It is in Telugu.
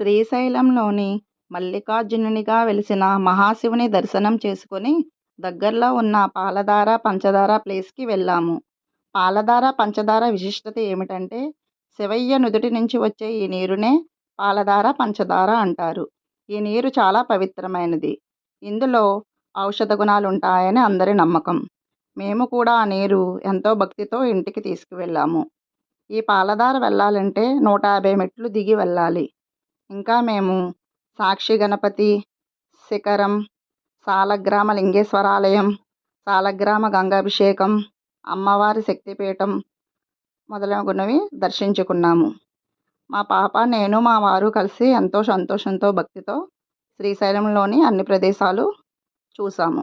శ్రీశైలంలోని మల్లికార్జునునిగా వెలిసిన మహాశివుని దర్శనం చేసుకొని దగ్గరలో ఉన్న పాలధార పంచదార ప్లేస్కి వెళ్ళాము. పాలధార పంచదార విశిష్టత ఏమిటంటే శివయ్య నుదుటి నుంచి వచ్చే ఈ నీరునే పాలధార పంచదార అంటారు. ఈ నీరు చాలా పవిత్రమైనది. ఇందులో ఔషధ గుణాలు ఉంటాయని అందరి నమ్మకం. మేము కూడా ఆ నీరు ఎంతో భక్తితో ఇంటికి తీసుకువెళ్ళాము. ఈ పాలధార వెళ్ళాలంటే నూట యాభై మెట్లు దిగి వెళ్ళాలి. ఇంకా మేము సాక్షి గణపతి శిఖరం సాలగ్రామ లింగేశ్వరాలయం సాలగ్రామ గంగాభిషేకం అమ్మవారి శక్తిపీఠం మొదలగునవి దర్శించుకున్నాము. మా పాప నేను మా వారు కలిసి ఎంతో సంతోషంతో భక్తితో శ్రీశైలంలోని అన్ని ప్రదేశాలు చూసాము.